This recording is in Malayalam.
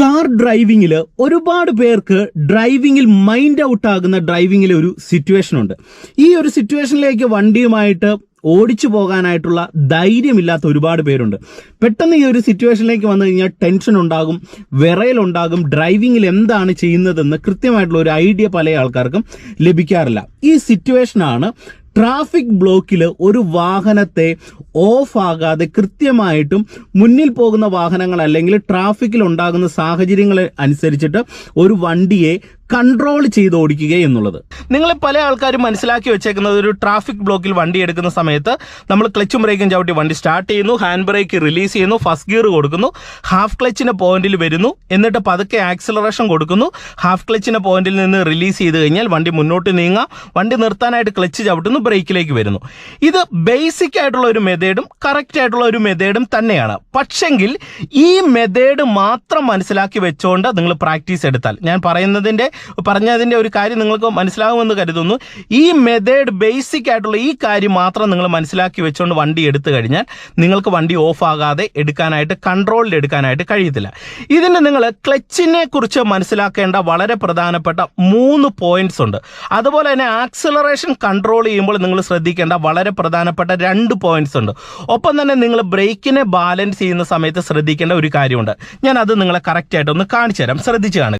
കാർ ഡ്രൈവിംഗിൽ ഒരുപാട് പേർക്ക് ഡ്രൈവിംഗിൽ മൈൻഡ് ഔട്ട് ആകുന്ന ഡ്രൈവിംഗിൽ ഒരു സിറ്റുവേഷൻ ഉണ്ട്. ഈ ഒരു സിറ്റുവേഷനിലേക്ക് വണ്ടിയുമായിട്ട് ഓടിച്ചു പോകാനായിട്ടുള്ള ധൈര്യമില്ലാത്ത ഒരുപാട് പേരുണ്ട്. പെട്ടെന്ന് ഈ ഒരു സിറ്റുവേഷനിലേക്ക് വന്നു കഴിഞ്ഞാൽ ടെൻഷൻ ഉണ്ടാകും വിറയലുണ്ടാകും ഡ്രൈവിംഗിൽ എന്താണ് ചെയ്യുന്നതെന്ന് കൃത്യമായിട്ടുള്ള ഒരു ഐഡിയ പല ആൾക്കാർക്കും ലഭിക്കാറില്ല. ഈ സിറ്റുവേഷനാണ് ട്രാഫിക് ബ്ലോക്കിൽ ഒരു വാഹനത്തെ ഓഫ് ആകാതെ കൃത്യമായിട്ടും മുന്നിൽ പോകുന്ന വാഹനങ്ങൾ അല്ലെങ്കിൽ ട്രാഫിക്കിൽ ഉണ്ടാകുന്ന സാഹചര്യങ്ങൾ അനുസരിച്ചിട്ട് ഒരു വണ്ടിയെ കൺട്രോൾ ചെയ്ത് ഓടിക്കുക എന്നുള്ളത്. നിങ്ങൾ പല ആൾക്കാരും മനസ്സിലാക്കി വെച്ചേക്കുന്നത് ഒരു ട്രാഫിക് ബ്ലോക്കിൽ വണ്ടി എടുക്കുന്ന സമയത്ത് നമ്മൾ ക്ലച്ചും ബ്രേക്കും ചവിട്ടി വണ്ടി സ്റ്റാർട്ട് ചെയ്യുന്നു ഹാൻഡ് ബ്രേക്ക് റിലീസ് ചെയ്യുന്നു ഫസ്റ്റ് ഗിയർ കൊടുക്കുന്നു ഹാഫ് ക്ലച്ചിന്റെ പോയിന്റിൽ വരുന്നു എന്നിട്ട് പതുക്കെ ആക്സിലറേഷൻ കൊടുക്കുന്നു ഹാഫ് ക്ലച്ചിന്റെ പോയിന്റിൽ നിന്ന് റിലീസ് ചെയ്ത് കഴിഞ്ഞാൽ വണ്ടി മുന്നോട്ട് നീങ്ങാം വണ്ടി നിർത്താനായിട്ട് ക്ലച്ച് ചവിട്ടുന്നു ബ്രേക്കിലേക്ക് വരുന്നു. ഇത് ബേസിക് ആയിട്ടുള്ള ഒരു മെത്തേഡും കറക്റ്റ് ആയിട്ടുള്ള ഒരു മെത്തേഡും തന്നെയാണ്. പക്ഷെങ്കിൽ ഈ മെത്തേഡ് മാത്രം മനസ്സിലാക്കി വെച്ചുകൊണ്ട് നിങ്ങൾ പ്രാക്ടീസ് എടുത്താൽ ഞാൻ പറയുന്നതിന്റെ പറഞ്ഞതിന്റെ ഒരു കാര്യം നിങ്ങൾക്ക് മനസ്സിലാകുമെന്ന് കരുതുന്നു. ഈ മെത്തേഡ് ബേസിക് ആയിട്ടുള്ള ഈ കാര്യം മാത്രം നിങ്ങൾ മനസ്സിലാക്കി വെച്ചുകൊണ്ട് വണ്ടി എടുത്തു കഴിഞ്ഞാൽ നിങ്ങൾക്ക് വണ്ടി ഓഫ് ആകാതെ എടുക്കാനായിട്ട് കൺട്രോളിൽ എടുക്കാനായിട്ട് കഴിയത്തില്ല. ഇതിന് നിങ്ങൾ ക്ലച്ചിനെ കുറിച്ച് മനസ്സിലാക്കേണ്ട വളരെ പ്രധാനപ്പെട്ട മൂന്ന് പോയിന്റ്സ് ഉണ്ട്. അതുപോലെ തന്നെ ആക്സിലറേഷൻ കൺട്രോൾ ചെയ്യുമ്പോൾ നിങ്ങൾ ശ്രദ്ധിക്കേണ്ട വളരെ പ്രധാനപ്പെട്ട രണ്ട് പോയിന്റ്സ് ഉണ്ട്. ഒപ്പം തന്നെ നിങ്ങൾ ബ്രേക്കിനെ ബാലൻസ് ചെയ്യുന്ന സമയത്ത് ശ്രദ്ധിക്കേണ്ട ഒരു കാര്യമുണ്ട്. ഞാൻ അത് നിങ്ങളെ കറക്റ്റ് ആയിട്ട് ഒന്ന് കാണിച്ചു തരാം ശ്രദ്ധിച്ചു കാണുക.